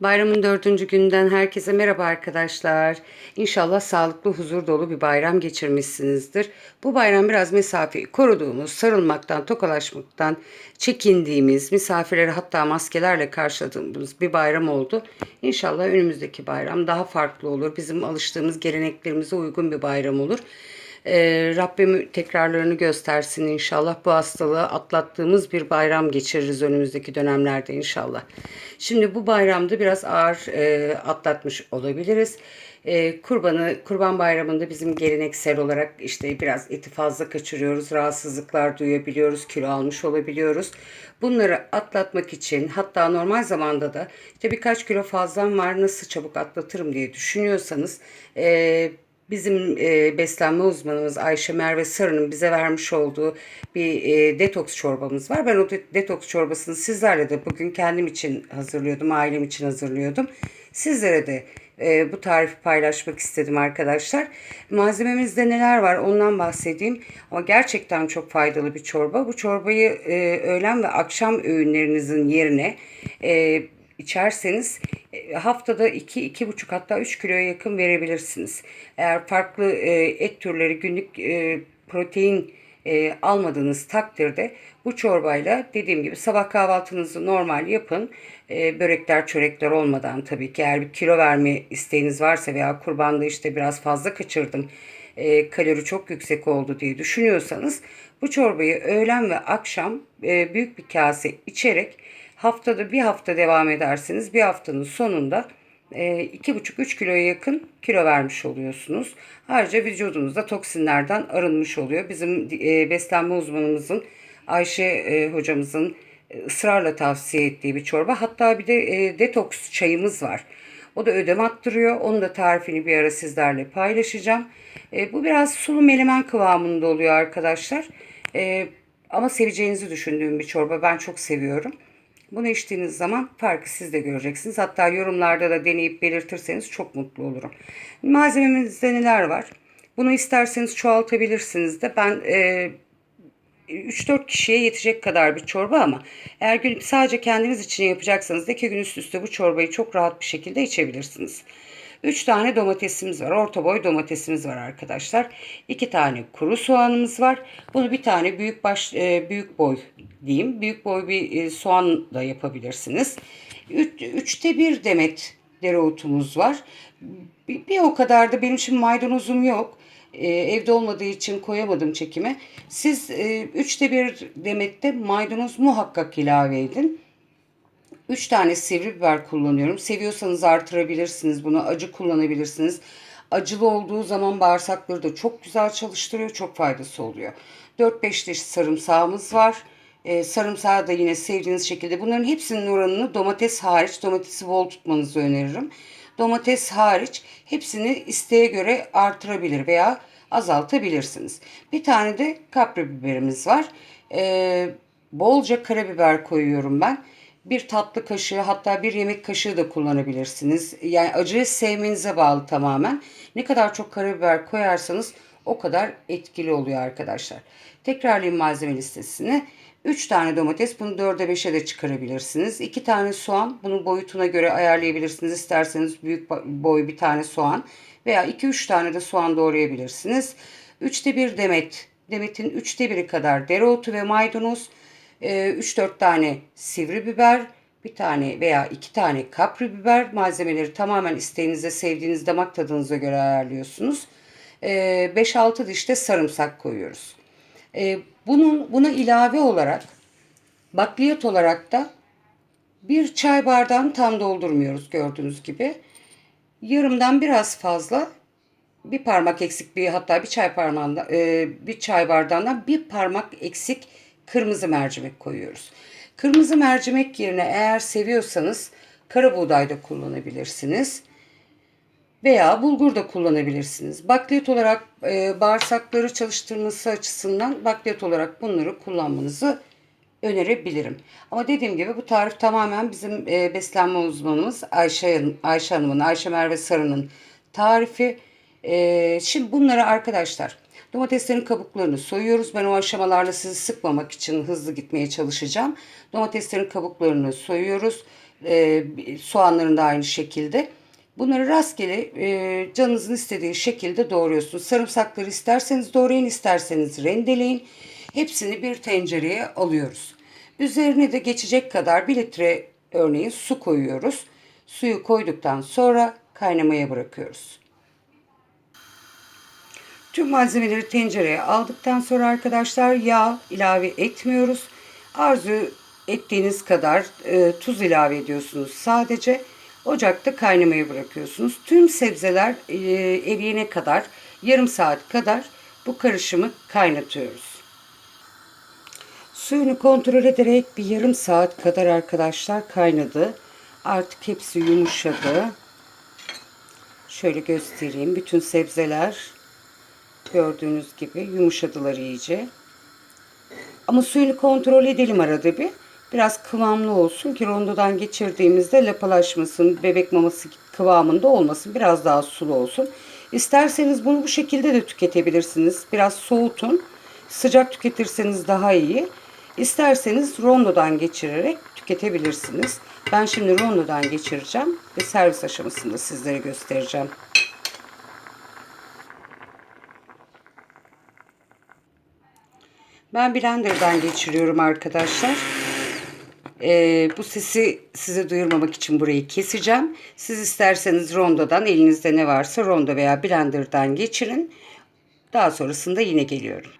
Bayramın dördüncü günden herkese merhaba arkadaşlar. İnşallah sağlıklı, huzur dolu bir bayram geçirmişsinizdir. Bu bayram biraz mesafeyi koruduğumuz, sarılmaktan, tokalaşmaktan çekindiğimiz, misafirleri hatta maskelerle karşıladığımız bir bayram oldu. İnşallah önümüzdeki bayram daha farklı olur. Bizim alıştığımız geleneklerimize uygun bir bayram olur. Ee, Rabbim tekrarlarını göstersin inşallah. Bu hastalığı atlattığımız bir bayram geçiririz önümüzdeki dönemlerde inşallah. Şimdi bu bayramda biraz ağır e, atlatmış olabiliriz. E, kurbanı, kurban bayramında bizim geleneksel olarak işte biraz eti fazla kaçırıyoruz, rahatsızlıklar duyabiliyoruz, kilo almış olabiliyoruz. Bunları atlatmak için hatta normal zamanda da işte birkaç kilo fazlam var nasıl çabuk atlatırım diye düşünüyorsanız e, Bizim e, beslenme uzmanımız Ayşe Merve Sarı'nın bize vermiş olduğu bir e, detoks çorbamız var. Ben o de- detoks çorbasını sizlerle de bugün kendim için hazırlıyordum, ailem için hazırlıyordum. Sizlere de e, bu tarifi paylaşmak istedim arkadaşlar. Malzememizde neler var ondan bahsedeyim. Ama gerçekten çok faydalı bir çorba. Bu çorbayı e, öğlen ve akşam öğünlerinizin yerine e, içerseniz e, haftada 2-2,5 hatta 3 kiloya yakın verebilirsiniz. Eğer farklı e, et türleri günlük e, protein e, almadığınız takdirde bu çorbayla dediğim gibi sabah kahvaltınızı normal yapın. E, börekler çörekler olmadan tabii ki eğer bir kilo verme isteğiniz varsa veya kurbanda işte biraz fazla kaçırdım e, kalori çok yüksek oldu diye düşünüyorsanız bu çorbayı öğlen ve akşam e, büyük bir kase içerek haftada bir hafta devam ederseniz bir haftanın sonunda e, 2,5-3 kiloya yakın kilo vermiş oluyorsunuz. Ayrıca vücudunuzda toksinlerden arınmış oluyor. Bizim e, beslenme uzmanımızın Ayşe e, hocamızın e, ısrarla tavsiye ettiği bir çorba. Hatta bir de e, detoks çayımız var. O da ödem attırıyor. Onun da tarifini bir ara sizlerle paylaşacağım. E, bu biraz sulu melemen kıvamında oluyor arkadaşlar. E, ama seveceğinizi düşündüğüm bir çorba. Ben çok seviyorum. Bunu içtiğiniz zaman farkı siz de göreceksiniz. Hatta yorumlarda da deneyip belirtirseniz çok mutlu olurum. Malzememizde neler var? Bunu isterseniz çoğaltabilirsiniz de. Ben e, 3-4 kişiye yetecek kadar bir çorba ama eğer gün, sadece kendiniz için yapacaksanız da iki gün üst üste bu çorbayı çok rahat bir şekilde içebilirsiniz. 3 tane domatesimiz var. Orta boy domatesimiz var arkadaşlar. 2 tane kuru soğanımız var. Bunu bir tane büyük baş e, büyük boy diyeyim. Büyük boy bir e, soğan da yapabilirsiniz. 3'te 1 demet dereotumuz var. Bir, bir o kadar da benim şimdi maydanozum yok. Ee, evde olmadığı için koyamadım çekime. Siz e, üçte bir demette maydanoz muhakkak ilave edin. 3 tane sivri biber kullanıyorum. Seviyorsanız artırabilirsiniz bunu. Acı kullanabilirsiniz. Acılı olduğu zaman bağırsakları da çok güzel çalıştırıyor. Çok faydası oluyor. 4-5 diş sarımsağımız var. Ee, sarımsağı da yine sevdiğiniz şekilde. Bunların hepsinin oranını domates hariç, domatesi bol tutmanızı öneririm. Domates hariç hepsini isteğe göre artırabilir veya azaltabilirsiniz. Bir tane de kapri biberimiz var. Ee, bolca karabiber koyuyorum ben. Bir tatlı kaşığı hatta bir yemek kaşığı da kullanabilirsiniz. Yani acıyı sevmenize bağlı tamamen. Ne kadar çok karabiber koyarsanız o kadar etkili oluyor arkadaşlar. Tekrarlayayım malzeme listesini. 3 tane domates bunu 4'e 5'e de çıkarabilirsiniz. 2 tane soğan bunu boyutuna göre ayarlayabilirsiniz. İsterseniz büyük boy bir tane soğan veya 2-3 tane de soğan doğrayabilirsiniz. 3'te 1 demet. Demetin 3'te 1'i kadar dereotu ve maydanoz. 3-4 tane sivri biber, bir tane veya iki tane kapri biber malzemeleri tamamen isteğinize, sevdiğiniz damak tadınıza göre ayarlıyorsunuz. 5-6 diş de sarımsak koyuyoruz. Ee, bunun buna ilave olarak bakliyat olarak da bir çay bardağını tam doldurmuyoruz gördüğünüz gibi. Yarımdan biraz fazla bir parmak eksik bir hatta bir çay parmağında e, bir çay bardağından bir parmak eksik kırmızı mercimek koyuyoruz. Kırmızı mercimek yerine eğer seviyorsanız kara buğday da kullanabilirsiniz veya bulgur da kullanabilirsiniz. Bakliyat olarak e, bağırsakları çalıştırması açısından bakliyat olarak bunları kullanmanızı önerebilirim. Ama dediğim gibi bu tarif tamamen bizim e, beslenme uzmanımız Ayşe, Ayşe Hanım'ın, Ayşe Merve Sarı'nın tarifi. E, şimdi bunları arkadaşlar domateslerin kabuklarını soyuyoruz. Ben o aşamalarla sizi sıkmamak için hızlı gitmeye çalışacağım. Domateslerin kabuklarını soyuyoruz. E, soğanların da aynı şekilde. Bunları rastgele e, canınızın istediği şekilde doğruyorsunuz. Sarımsakları isterseniz doğrayın, isterseniz rendeleyin. Hepsini bir tencereye alıyoruz. Üzerine de geçecek kadar bir litre örneğin su koyuyoruz. Suyu koyduktan sonra kaynamaya bırakıyoruz. Tüm malzemeleri tencereye aldıktan sonra arkadaşlar yağ ilave etmiyoruz. Arzu ettiğiniz kadar e, tuz ilave ediyorsunuz sadece. Ocakta kaynamaya bırakıyorsunuz. Tüm sebzeler e, eriyene kadar yarım saat kadar bu karışımı kaynatıyoruz. Suyunu kontrol ederek bir yarım saat kadar arkadaşlar kaynadı. Artık hepsi yumuşadı. Şöyle göstereyim. Bütün sebzeler gördüğünüz gibi yumuşadılar iyice. Ama suyunu kontrol edelim arada bir. Biraz kıvamlı olsun ki rondodan geçirdiğimizde lapalaşmasın, bebek maması kıvamında olmasın. Biraz daha sulu olsun. İsterseniz bunu bu şekilde de tüketebilirsiniz. Biraz soğutun. Sıcak tüketirseniz daha iyi. İsterseniz rondodan geçirerek tüketebilirsiniz. Ben şimdi rondodan geçireceğim ve servis aşamasında sizlere göstereceğim. Ben blenderdan geçiriyorum arkadaşlar. Ee, bu sesi size duyurmamak için burayı keseceğim. Siz isterseniz rondodan elinizde ne varsa rondo veya blenderdan geçirin. Daha sonrasında yine geliyorum.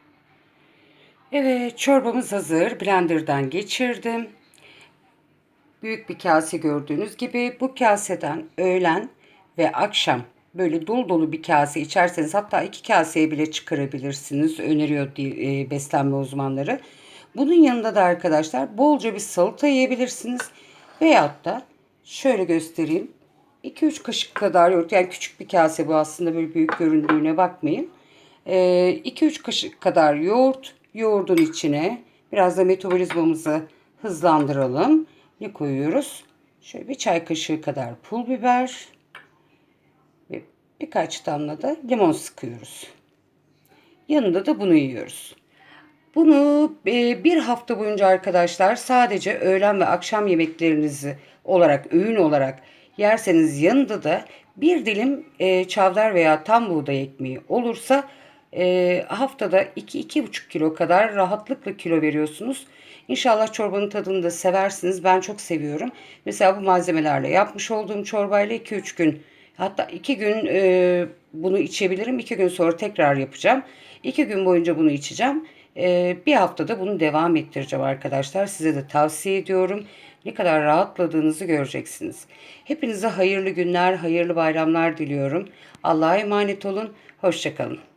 Evet çorbamız hazır. Blenderdan geçirdim. Büyük bir kase gördüğünüz gibi bu kaseden öğlen ve akşam böyle dolu dolu bir kase içerseniz hatta iki kaseye bile çıkarabilirsiniz. Öneriyor e, beslenme uzmanları. Bunun yanında da arkadaşlar bolca bir salata yiyebilirsiniz. Veyahut da şöyle göstereyim. 2-3 kaşık kadar yoğurt yani küçük bir kase bu aslında böyle büyük göründüğüne bakmayın. 2-3 e, kaşık kadar yoğurt yoğurdun içine biraz da metabolizmamızı hızlandıralım. Ne koyuyoruz? Şöyle bir çay kaşığı kadar pul biber birkaç damla da limon sıkıyoruz. Yanında da bunu yiyoruz. Bunu e, bir hafta boyunca arkadaşlar sadece öğlen ve akşam yemeklerinizi olarak, öğün olarak yerseniz yanında da bir dilim e, çavdar veya tam buğday ekmeği olursa e, haftada 2-2,5 kilo kadar rahatlıkla kilo veriyorsunuz. İnşallah çorbanın tadını da seversiniz. Ben çok seviyorum. Mesela bu malzemelerle yapmış olduğum çorbayla 2-3 gün hatta 2 gün e, bunu içebilirim. 2 gün sonra tekrar yapacağım. 2 gün boyunca bunu içeceğim. E, bir haftada bunu devam ettireceğim arkadaşlar. Size de tavsiye ediyorum. Ne kadar rahatladığınızı göreceksiniz. Hepinize hayırlı günler, hayırlı bayramlar diliyorum. Allah'a emanet olun. Hoşçakalın.